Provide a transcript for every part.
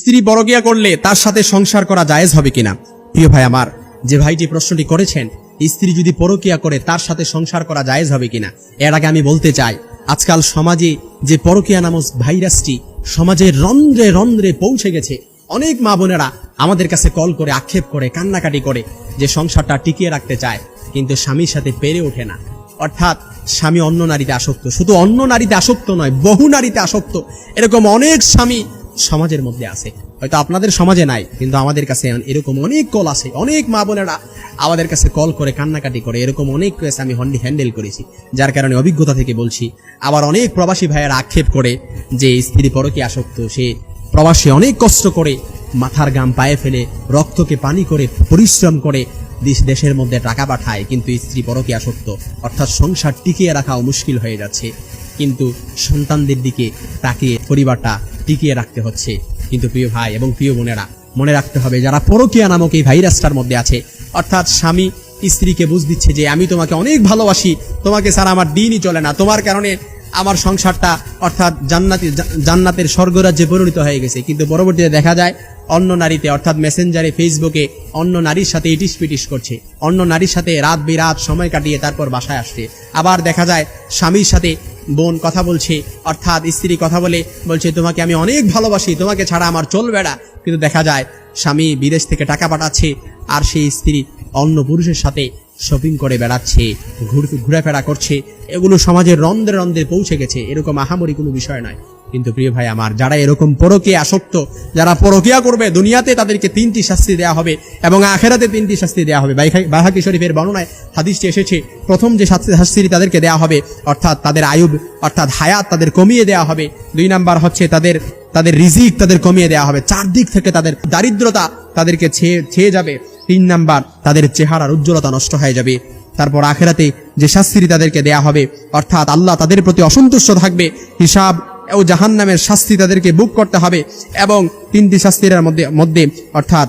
স্ত্রী পরকিয়া করলে তার সাথে সংসার করা জায়েজ হবে কিনা? প্রিয় ভাই আমার, যে ভাইটি প্রশ্নটি করেছেন স্ত্রী যদি পরকিয়া করে তার সাথে সংসার করা জায়েজ হবে কিনা? এর আগে আমি বলতে চাই, আজকাল সমাজে যে পরকিয়া নামক ভাইরাসটি সমাজের রন্ধ্রে রন্ধ্রে পৌঁছে গেছে, অনেক মা বোনেরা আমাদের কাছে কল করে, আক্ষেপ করে, কান্নাকাটি করে যে সংসারটা টিকিয়ে রাখতে চায়, কিন্তু স্বামীর সাথে পেরে ওঠে না। অর্থাৎ স্বামী অন্য নারীতে আসক্ত, শুধু অন্য নারীতে আসক্ত নয়, বহু নারীতে আসক্ত। এরকম অনেক স্বামী সমাজের মধ্যে আছে। হয়তো আপনাদের সমাজে নাই, কিন্তু আমাদের কাছে এরকম অনেক কল আছে। অনেক মা বোনেরা আমাদের কাছে কল করে, কান্নাকাটি করে, এরকম অনেক কেস আমি হন্ডি হ্যান্ডেল করেছি। যার কারণে অভিজ্ঞতা থেকে বলছি, আবার অনেক প্রবাসী ভাইয়েরা আক্ষেপ করে যে স্ত্রী পরকে আসক্ত, সে প্রবাসী অনেক কষ্ট করে মাথার গাম পায়ে ফেলে, রক্তকে পানি করে পরিশ্রম করে দেশ দেশের মধ্যে টাকা পাঠায়, কিন্তু স্ত্রী পরকে আসক্ত। অর্থাৎ সংসার টিকিয়ে রাখাও মুশকিল হয়ে যাচ্ছে। কিন্তু সন্তানদের দিকে তাকিয়ে পরিবারটা টিকিয়ে রাখতে হচ্ছে। কিন্তু প্রিয় ভাই এবং প্রিয় বোনেরা, মনে রাখতে হবে যারা পরকিয়া নামক এই ভাইরাসটার মধ্যে আছে, অর্থাৎ স্বামী স্ত্রীকে বুঝ দিচ্ছে যে আমি তোমাকে অনেক ভালোবাসি, তোমাকে ছাড়া আমার দিনই চলে না। তোমার কারণে আমার সংসারটা, অর্থাৎ জান্নাতি জান্নাতের স্বর্গরাজ্যে পরিণত হয়ে গেছে। কিন্তু পরবর্তীতে দেখা যায়, অন্য নারীতে, অর্থাৎ মেসেঞ্জারে, ফেসবুকে অন্য নারীর সাথে ইটিস পিটিস করছে। অন্য নারীর সাথে রাত বিরাত সময় কাটিয়ে তারপর বাসায় আসছে। আবার দেখা যায়, স্বামীর সাথে বোন কথা বলছে, অর্থাৎ স্ত্রী কথা বলে বলছে, তোমাকে আমি অনেক ভালোবাসি, তোমাকে ছাড়া আমার চলবে না। কিন্তু দেখা যায়, স্বামী বিদেশ থেকে টাকা পাঠাচ্ছে আর সেই স্ত্রী অন্য পুরুষের সাথে শপিং করে বেড়াচ্ছে, ঘুরে, ঘুরেফেরা করছে। এগুলো সমাজের রন্ধ্রে রন্ধ্রে পৌঁছে গেছে, এরকম আহামরি কোনো বিষয় নয়। কিন্তু প্রিয় ভাই আমার, যারা এরকম পরকে আসক্ত, যারা পরকিয়া করবে, দুনিয়াতে তাদেরকে তিনটি শাস্তি দেওয়া হবে এবং আখেরাতে তিনটি শাস্তি দেওয়া হবে। বাহাকি শরীফের বর্ণনায় হাদিসটি এসেছে, প্রথম যে শাস্তি শাস্তি তাদেরকে দেওয়া হবে, অর্থাৎ তাদের আয়ুব, অর্থাৎ হায়াত তাদের কমিয়ে দেওয়া হবে। দুই নাম্বার হচ্ছে তাদের তাদের রিজিক তাদের কমিয়ে দেওয়া হবে। চারদিক থেকে তাদের দারিদ্রতা তাদেরকে ছেয়ে ছেয়ে যাবে। তিন নাম্বার, তাদের চেহারার উজ্জ্বলতা নষ্ট হয়ে যাবে। তারপর আখেরাতে যে শাস্তি তাদেরকে দেয়া হবে, অর্থাৎ আল্লাহ তাদের প্রতি অসন্তুষ্ট থাকবে, হিসাব ও জাহান নামের শাস্তি তাদেরকে বুক করতে হবে এবং তিনটি শাস্তির মধ্যে মধ্যে, অর্থাৎ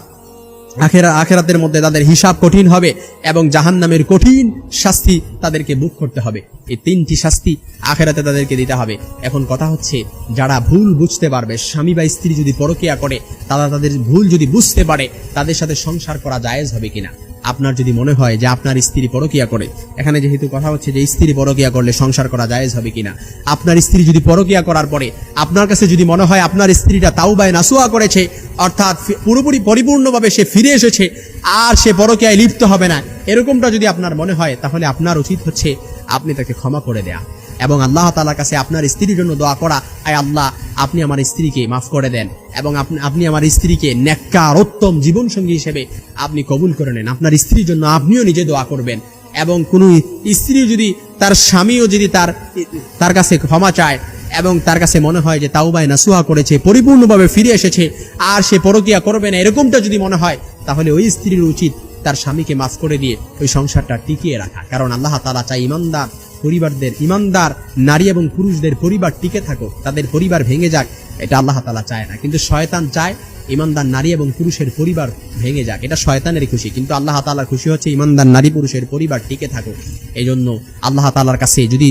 আখেরা, আখেরাতের মধ্যে তাদের হিসাব কঠিন হবে এবং জাহান নামের কঠিন শাস্তি তাদেরকে বুক করতে হবে। এই তিনটি শাস্তি আখেরাতে তাদেরকে দিতে হবে। এখন কথা হচ্ছে, যারা ভুল বুঝতে পারবে, স্বামী বা স্ত্রী যদি পরকিয়া করে, তারা তাদের ভুল যদি বুঝতে পারে, তাদের সাথে সংসার করা জায়েজ হবে কিনা? আপনার যদি মনে হয় যে আপনার স্ত্রী পরকিয়া করে, এখানে যেহেতু কথা হচ্ছে যে স্ত্রী পরকিয়া করলে সংসার করা জায়েজ হবে কিনা, আপনার স্ত্রী যদি পরকিয়া করার পরে আপনার কাছে যদি মনে হয় আপনার স্ত্রীটা তাওবায় নাসুয়া করেছে, অর্থাৎ পুরোপুরি পরিপূর্ণভাবে সে ফিরে এসেছে, আর সে পরকিয়ায় লিপ্ত হবে না, এরকমটা যদি আপনার মনে হয়, তাহলে আপনার উচিত হচ্ছে আপনি তাকে ক্ষমা করে দেয়া। এবং আল্লাহ তালার কাছে আপনার স্ত্রীর জন্য দোয়া করা, আয় আল্লাহ, আপনি আমার স্ত্রীকে মাফ করে দেন এবং আপনি আমার স্ত্রীকে নেককার উত্তম জীবনসঙ্গী হিসেবে আপনি কবুল করে নেন। আপনার স্ত্রীর জন্য আপনিও নিজে দোয়া করবেন এবং কোনো স্ত্রী যদি তার স্বামীও যদি তার তার কাছে ক্ষমা চায় এবং তার কাছে মনে হয় যে তাওবায় নাসুহা করেছে, পরিপূর্ণভাবে ফিরে এসেছে আর সে পরকিয়া করবে না, এরকমটা যদি মনে হয়, তাহলে ওই স্ত্রীর উচিত তার স্বামীকে মাফ করে দিয়ে ওই সংসারটা টিকিয়ে রাখা। কারণ আল্লাহ তালা চাই ইমানদার পরিবারদের, ইমানদার নারী এবং পুরুষদের পরিবার টিকে থাকুক তাদের পরিবার ভেঙে যাক, এটা আল্লাহ তালা চায় না। কিন্তু শয়তান চায় ইমানদার নারী এবং পুরুষের পরিবার ভেঙে যাক, এটা শয়তানের খুশি। কিন্তু আল্লাহ তালার খুশি হচ্ছে ইমানদার নারী, পুরুষের পরিবার টিকে থাকুক এই জন্য আল্লাহ তালার কাছে যদি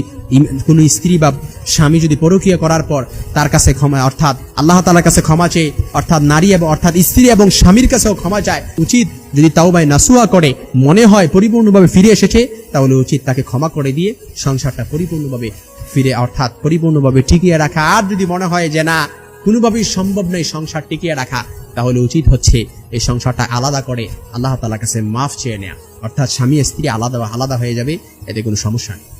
কোনো স্ত্রী বা স্বামী যদি পরকীয়া করার পর তার কাছে ক্ষমা, অর্থাৎ আল্লাহ তালার কাছে ক্ষমা চেয়ে, অর্থাৎ নারী এবং, অর্থাৎ স্ত্রী এবং স্বামীর কাছেও ক্ষমা চায়, উচিত যদি তাও ভাই নাসুয়া করে, মনে হয় পরিপূর্ণভাবে ফিরে এসেছে তাহলে উচিত তাকে ক্ষমা করে দিয়ে সংসারটা পরিপূর্ণভাবে ফিরে, অর্থাৎ পরিপূর্ণভাবে টিকিয়ে রাখা। আর যদি মনে হয় যে না, কোনোভাবেই সম্ভব নয় সংসার টিকিয়ে রাখা, তাহলে উচিত হচ্ছে এই সংসারটা আলাদা করে আল্লাহ তালার কাছে মাফ চেয়ে নেওয়া অর্থাৎ স্বামী স্ত্রী আলাদা আলাদা হয়ে যাবে, এতে কোনো সমস্যা নেই।